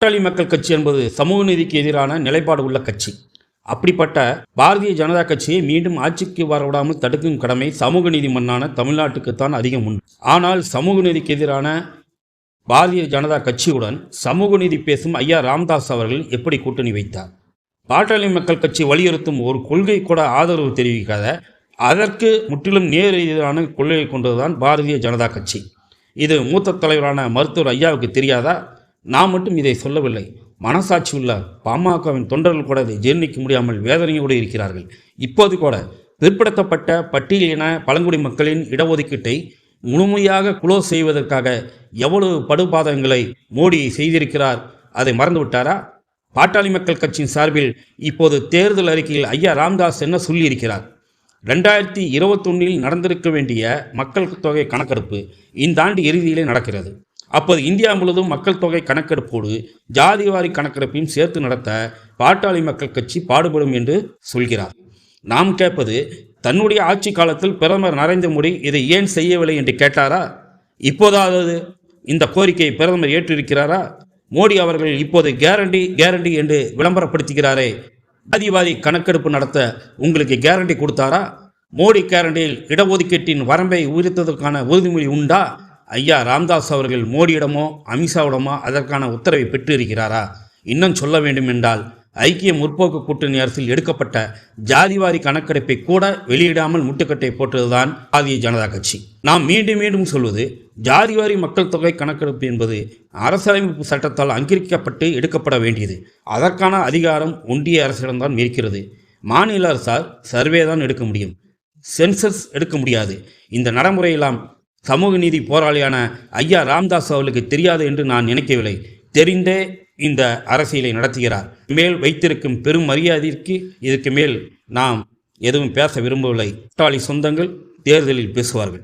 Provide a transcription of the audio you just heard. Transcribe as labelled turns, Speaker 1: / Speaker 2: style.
Speaker 1: பாட்டாளி மக்கள் கட்சி என்பது சமூக நீதிக்கு எதிரான நிலைப்பாடு உள்ள கட்சி. அப்படிப்பட்ட பாரதிய ஜனதா கட்சியை மீண்டும் ஆட்சிக்கு வரவிடாமல் தடுக்கும் கடமை சமூக நீதி மண்ணான தமிழ்நாட்டுக்குத்தான் அதிகம் உண்டு. ஆனால் சமூக நீதிக்கு எதிரான பாரதிய ஜனதா கட்சியுடன் சமூக நீதி பேசும் ஐயா ராம்தாஸ் அவர்கள் எப்படி கூட்டணி வைத்தார்? பாட்டாளி மக்கள் கட்சி வலியுறுத்தும் ஒரு கொள்கை கூட ஆதரவு தெரிவிக்காத அதற்கு முற்றிலும் நேர் எதிரான கொள்கையை கொண்டதுதான் பாரதிய ஜனதா கட்சி. இது மூத்த தலைவரான மருத்துவர் ஐயாவுக்கு தெரியாதா? நான் மட்டும் இதை சொல்லவில்லை. மனசாட்சி உள்ள பாமகவின் தொண்டர்கள் கூட இதை ஜீர்ணிக்க முடியாமல் வேதனையோடு இருக்கிறார்கள். இப்போது கூட பிற்படுத்தப்பட்ட பட்டியலின பழங்குடி மக்களின் இடஒதுக்கீட்டை முழுமையாக குளோஸ் செய்வதற்காக எவ்வளவு படுபாதங்களை மோடி செய்திருக்கிறார் அதை மறந்துவிட்டாரா? பாட்டாளி மக்கள் கட்சியின் சார்பில் இப்போது தேர்தல் அறிக்கையில் ஐயா ராம்தாஸ் என்ன சொல்லியிருக்கிறார்? ரெண்டாயிரத்தி இருபத்தொன்னில் நடந்திருக்க வேண்டிய மக்கள் தொகை கணக்கெடுப்பு இந்த ஆண்டு இறுதியிலே நடக்கிறது. அப்போது இந்தியா முழுவதும் மக்கள் தொகை கணக்கெடுப்போடு ஜாதிவாரி கணக்கெடுப்பையும் சேர்த்து நடத்த பாட்டாளி மக்கள் கட்சி பாடுபடும் என்று சொல்கிறார். நாம் கேட்பது தன்னுடைய ஆட்சி காலத்தில் பிரதமர் நரேந்திர மோடி இதை ஏன் செய்யவில்லை என்று கேட்டாரா? இப்போதாவது இந்த கோரிக்கையை பிரதமர் ஏற்றிருக்கிறாரா? மோடி அவர்கள் இப்போது கேரண்டி கேரண்டி என்று விளம்பரப்படுத்துகிறாரே. ஜாதிவாரி கணக்கெடுப்பு நடத்த உங்களுக்கு கேரண்டி கொடுத்தாரா? மோடி கேரண்டியில் இடஒதுக்கீட்டின் வரம்பை உயர்த்ததற்கான உறுதிமொழி உண்டா? ஐயா ராம்தாஸ் அவர்கள் மோடியிடமோ அமித்ஷாவிடமோ அதற்கான உத்தரவை பெற்றிருக்கிறாரா? இன்னும் சொல்ல வேண்டும் என்றால் ஐக்கிய முற்போக்கு கூட்டணி அரசில் எடுக்கப்பட்ட ஜாதிவாரி கணக்கெடுப்பை கூட வெளியிடாமல் முட்டுக்கட்டை போட்டதுதான் ஆதிய ஜனதா கட்சி. நாம் மீண்டும் மீண்டும் சொல்வது ஜாதிவாரி மக்கள் தொகை கணக்கெடுப்பு என்பது அரசமைப்பு சட்டத்தால் அங்கீகரிக்கப்பட்டு எடுக்கப்பட வேண்டியது. அதற்கான அதிகாரம் ஒன்றிய அரசிடம்தான் இருக்கிறது. மாநில அரசால் சர்வே தான் எடுக்க முடியும். சென்சஸ் எடுக்க முடியாது. இந்த நடைமுறையெல்லாம் சமூக நீதி போராளியான ஐயா ராம்தாஸ் அவர்களுக்கு தெரியாது என்று நான் நினைக்கவில்லை. தெரிந்தே இந்த அரசியலை நடத்துகிறார். மேல் வைத்திருக்கும் பெரும் மரியாதைக்கு இதற்கு மேல் நாம் எதுவும் பேச விரும்பவில்லை. கூட்டாளி சொந்தங்கள் தேர்தலில் பேசுவார்கள்.